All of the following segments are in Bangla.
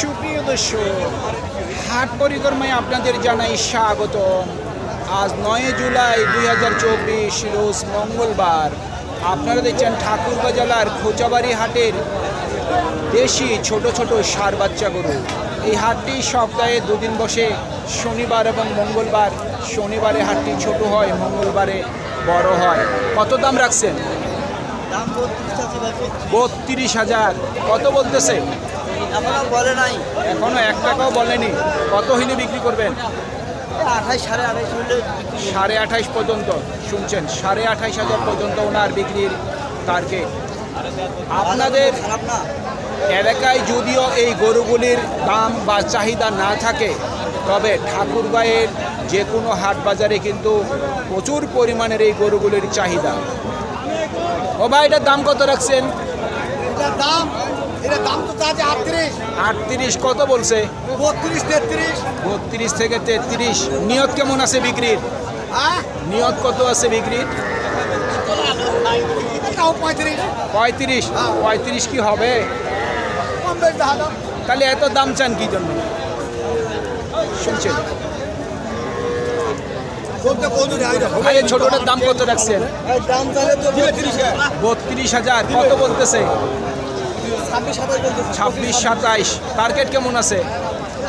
সুপ্রিয় দর্শক হাট পরিক্রমায় আপনাদের জানাই স্বাগত আজ নয় জুলাই দুই হাজার চব্বিশ রোজ মঙ্গলবার। আপনারা দেখছেন ঠাকুরগাঁ জেলার খোঁচাবাড়ি হাটের দেশি ছোট ছোট সার বাচ্চা গরু। এই হাটটি সপ্তাহে দুদিন বসে শনিবার এবং মঙ্গলবার। শনিবারে হাটটি ছোট হয় মঙ্গলবারে বড় হয়। কত দাম রাখছেন? বত্রিশ হাজার। কত বলতেছে? এখনও বলে নাই। এখনও এক টাকাও বলেনি। কত হইলে বিক্রি করবেন? আঠাইশ সাড়ে আঠাইশ হলে। সাড়ে আঠাইশ পর্যন্ত। শুনছেন সাড়ে আঠাইশ হাজার পর্যন্ত ওনার বিক্রির টার্গেট আপনাদের এলাকায় যদিও এই গরুগুলির দাম বা চাহিদা না থাকে তবে ঠাকুরগাঁয়ের যে কোনো হাট বাজারে কিন্তু প্রচুর পরিমাণের এই গরুগুলির চাহিদা। ও ভাই এটার দাম কত রাখছেন? দাম এটা দাম তো চাচ্ছে আটত্রিশ। আটত্রিশ কত বলছে? বত্রিশ তেত্রিশ। বত্রিশ থেকে তেত্রিশ। নিয়ত কেমন আছে বিক্রির? হ্যাঁ? নিয়ত কত আছে বিক্রির? পঁয়ত্রিশ। পঁয়ত্রিশ। পঁয়ত্রিশ কি হবে? তাহলে এত দাম চান কি জন্য? শুনছেন? ছোটটার দাম কত রাখছেন? বত্রিশ হাজার কত বলতেছে? ছাব্বিশ সাতাইশ। টার্গেট কেমন আছে?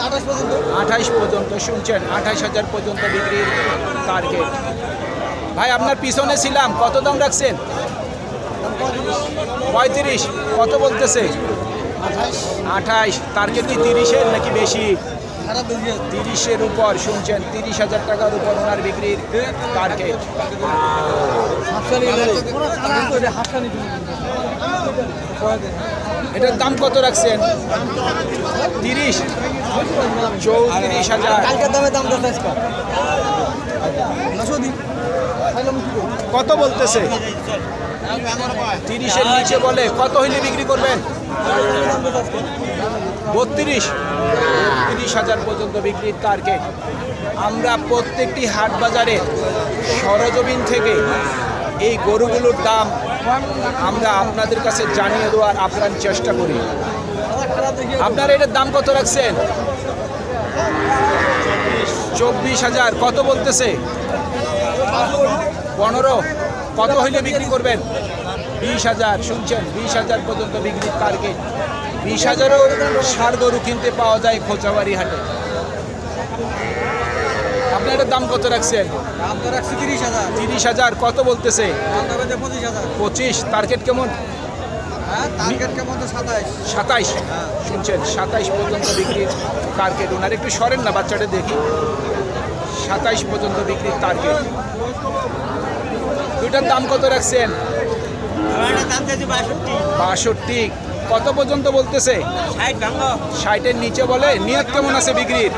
আঠাশ পর্যন্ত। আঠাইশ পর্যন্ত শুনছেন? আঠাইশ হাজার পর্যন্ত বিক্রির টার্গেট ভাই আপনার পিছনে ছিলাম। কত দাম রাখছেন? পঁয়ত্রিশ। কত বলতেছে? আঠাশ। আঠাইশ টার্গেট কি তিরিশের নাকি বেশি? বেশি তিরিশের উপর শুনছেন? তিরিশ হাজার টাকার উপর ওনার বিক্রির টার্গেট হাফসানি হাফসানি এটার দাম কত রাখছেন? তিরিশ। চৌত্রিশ হাজার। কত বলতেছে? তিরিশের নিচে বলে কত হইলে বিক্রি করবেন? বত্রিশ। বত্রিশ হাজার পর্যন্ত বিক্রির টার্গেট আমরা প্রত্যেকটি হাট বাজারে সরজমিন থেকে এই গরুগুলোর দাম আমরা আপনাদের কাছে জানিয়ে দেওয়ার আপ্রাণ চেষ্টা করি। আপনার এটার দাম কত রাখছেন? চব্বিশ হাজার। কত বলতেছে? পনেরো। কত হইলে বিক্রি করবেন? বিশ হাজার। শুনছেন? বিশ হাজার পর্যন্ত বিক্রির টার্গেট বিশ হাজারও সার গরু কিনতে পাওয়া যায় খোঁচাবাড়ি হাটে। এটার দাম কত রাখছেন তিরিশ হাজার। কত বলতেছে? পঁচিশ টার্গেট কেমন? হ্যাঁ সাতাইশ। সাতাইশ? শুনছেন সাতাইশ পর্যন্ত বিক্রির টার্গেট ওনার একটু সরেন না বাচ্চাটা দেখি। সাতাইশ পর্যন্ত বিক্রির টার্গেট দুইটার দাম কত রাখছেন? বাষট্টি। কত পর্যন্ত বলতেছে? ষাট ষাটের নিচে বলে নিয়ত কেমন আছে বিক্রির?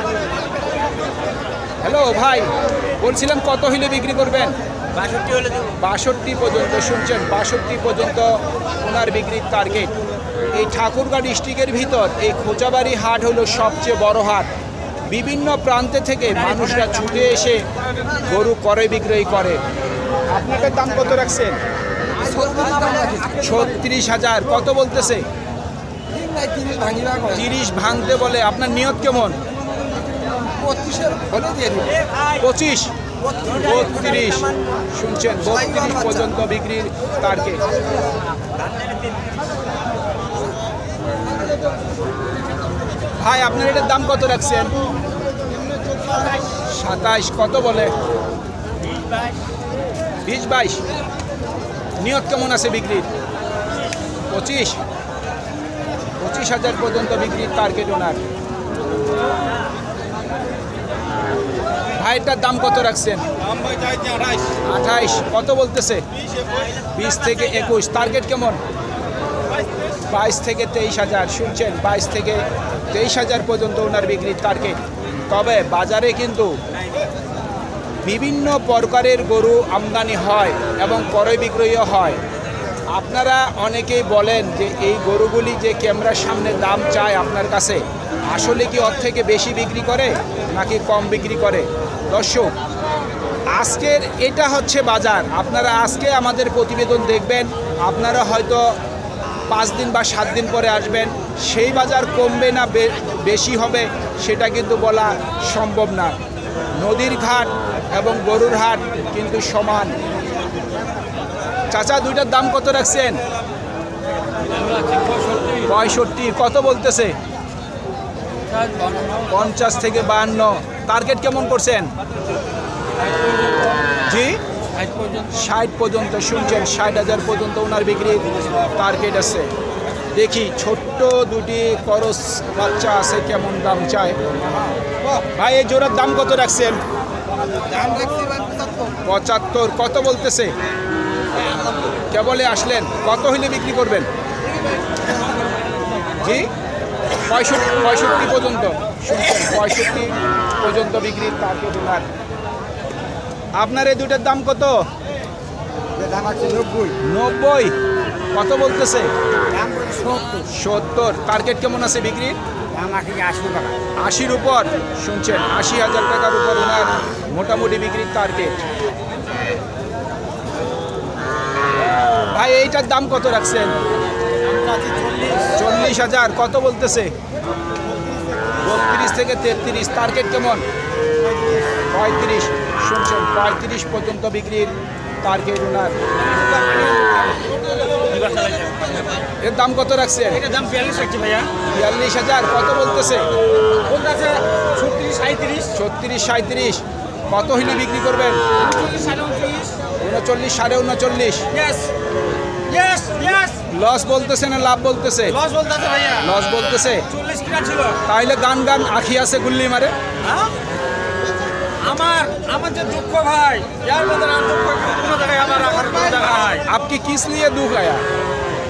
হ্যালো ভাই। বলছিলাম কত হইলে বিক্রি করবেন? বাষট্টি হলে পর্যন্ত শুনছেন? বাষট্টি পর্যন্ত ওনার বিক্রির টার্গেট এই ঠাকুরগাঁ ডিস্ট্রিক্টের ভিতর এই খোঁচাবাড়ি হাট হলো সবচেয়ে বড় হাট। বিভিন্ন প্রান্তে থেকে মানুষরা ছুটে এসে গরু ক্রয় বিক্রয় করে। আপনাদের দাম কত রাখছেন? ছত্রিশ হাজার। কত বলতেছে? তিরিশ ভাঙতে বলে। আপনার নিয়ত কেমন? পঁচিশ বত্রিশ শুনছেন বত্রিশ পর্যন্ত বিক্রির টার্গেট ভাই আপনার এটার দাম কত রাখছেন? সাতাইশ কত বলে? বিশ বাইশ। নিয়ত কেমন আছে বিক্রির? পঁচিশ। পঁচিশ হাজার পর্যন্ত বিক্রির টার্গেট ওনার। ভাইটার দাম কত রাখছেন? আঠাইশ কত বলতেছে? বিশ থেকে একুশ টার্গেট কেমন? বাইশ থেকে তেইশ হাজার শুনছেন? বাইশ থেকে তেইশ হাজার পর্যন্ত ওনার বিক্রির টার্গেট। তবে বাজারে কিন্তু বিভিন্ন প্রকারের গরু আমদানি হয় এবং ক্রয় বিক্রয়ও হয়। আপনারা অনেকেই বলেন যে এই গরুগুলি যে ক্যামেরার সামনে দাম চায় আপনার কাছে। আসলে কি ওর থেকে বেশি বিক্রি করে নাকি কম বিক্রি করে? দর্শক, আজকের এটা হচ্ছে বাজার। আপনারা আজকে আমাদের প্রতিবেদন দেখবেন, আপনারা হয়তো পাঁচ দিন বা সাত দিন পরে আসবেন, সেই বাজার কমবে না বেশি হবে সেটা কিন্তু বলা সম্ভব না। নদীর ঘাট এবং গরুর হাট কিন্তু সমান। চাচা, দুইটার দাম কত রাখছেন? পঁয়ষট্টি। কত বলতেছে? পঞ্চাশ থেকে বাহান্ন। টার্গেট কেমন করছেন? জি? ষাট পর্যন্ত শুনছেন, ষাট হাজার পর্যন্ত ওনার বিক্রির টার্গেট আছে। দেখি, ছোট্ট দুটি করস বাচ্চা আছে, কেমন দাম চায়? ভাই, এই জোড়ার দাম কত রাখছেন? পঁচাত্তর। কত বলতেছে? কেবলে আসলেন। কত হইলে বিক্রি করবেন? জি? পঁয়ষট্টি পঁয়ষট্টি পর্যন্ত। পঁয়ষট্টি পর্যন্ত বিক্রির টার্গেট ওনার আপনার এই দুটার দাম কত? নব্বই। কত বলতেছে? সত্তর। টার্গেট কেমন আছে টাকা। আশির উপর। শুনছেন আশি হাজার টাকার উপর ওনার মোটামুটি বিক্রির টার্গেট ভাই এইটার দাম কত রাখছেন? চল্লিশ। হাজার কত বলতেছে? বত্রিশ থেকে তেত্রিশ টার্গেট কেমন? পঁয়ত্রিশ শুনছেন পঁয়ত্রিশ পর্যন্ত বিক্রির টার্গেট ওনার। এর দাম কত রাখছে দাম বিয়াল্লিশ রাখছি ভাইয়া। বিয়াল্লিশ হাজার কত বলতেছে? ছত্রিশ সাঁত্রিশ ছত্রিশ সাঁত্রিশ কত হইলে বিক্রি করবেন? উনচল্লিশ সাড়ে উনচল্লিশ। উনচল্লিশ সাড়ে উনচল্লিশ। লস বলতেছে না লাভ বলতেছে? লস বলতেছে ভাইয়া। লস বলতেছে? 40 টাকা ছিল। তাইলে গান গান আখি আছে গুল্লি মারে। হ্যাঁ? আমার আমার যে দুঃখ ভাই ইয়ার বদর আর দুঃখ কোনো জায়গায় আমার রাখার কোনো জায়গা নাই আপনি কিস নিয়ে দুঃখ আয়া?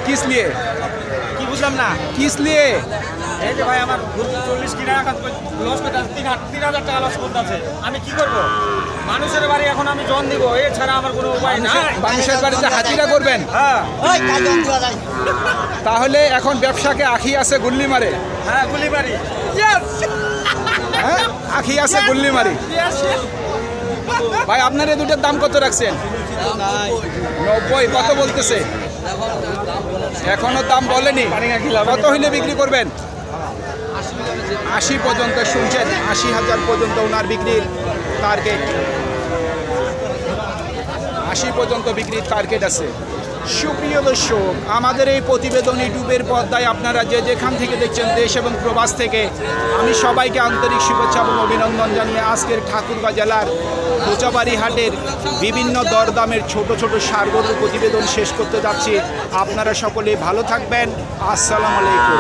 কিস নিয়ে কি বুঝলাম না। কিস নিয়ে এই যে ভাই আমার চল্লিশ কিনা এখন লস করতে আছে? তিন তিন হাজার টাকা লস করতে আছে। আমি কি করব? মানুষের বাড়ি এখন আমি জন দিব এছাড়া আমার কোনো উপায় নাই। মানুষের বাড়িতে হাজিরা করবেন? হ্যাঁ। তাহলে এখন ব্যবসাকে আখি আছে গুল্লি মারে। হ্যাঁ গুলি বাড়ি ইয়েস হ্যাঁ আখি আছে গুল্লি মারি। ভাই আপনার এই দুটার দাম কত রাখছেন? নব্বই কত বলতেছে? এখনও দাম বলেনি। কত হইলে বিক্রি করবেন? আশি পর্যন্ত শুনছেন, আশি হাজার পর্যন্ত ওনার বিক্রির টার্গেট আশি পর্যন্ত বিক্রির টার্গেট আছে। সুপ্রিয় দর্শক, আমাদের এই প্রতিবেদন ইউটিউবের পর্দায় আপনারা যে যেখান থেকে দেখছেন, দেশ এবং প্রবাস থেকে, আমি সবাইকে আন্তরিক শুভেচ্ছা এবং অভিনন্দন জানিয়ে আজকের ঠাকুরগাঁ জেলার কোচাবাড়ি হাটের বিভিন্ন দরদামের ছোট ছোট সারগরুর প্রতিবেদন শেষ করতে যাচ্ছি। আপনারা সকলে ভালো থাকবেন। আসসালামু আলাইকুম।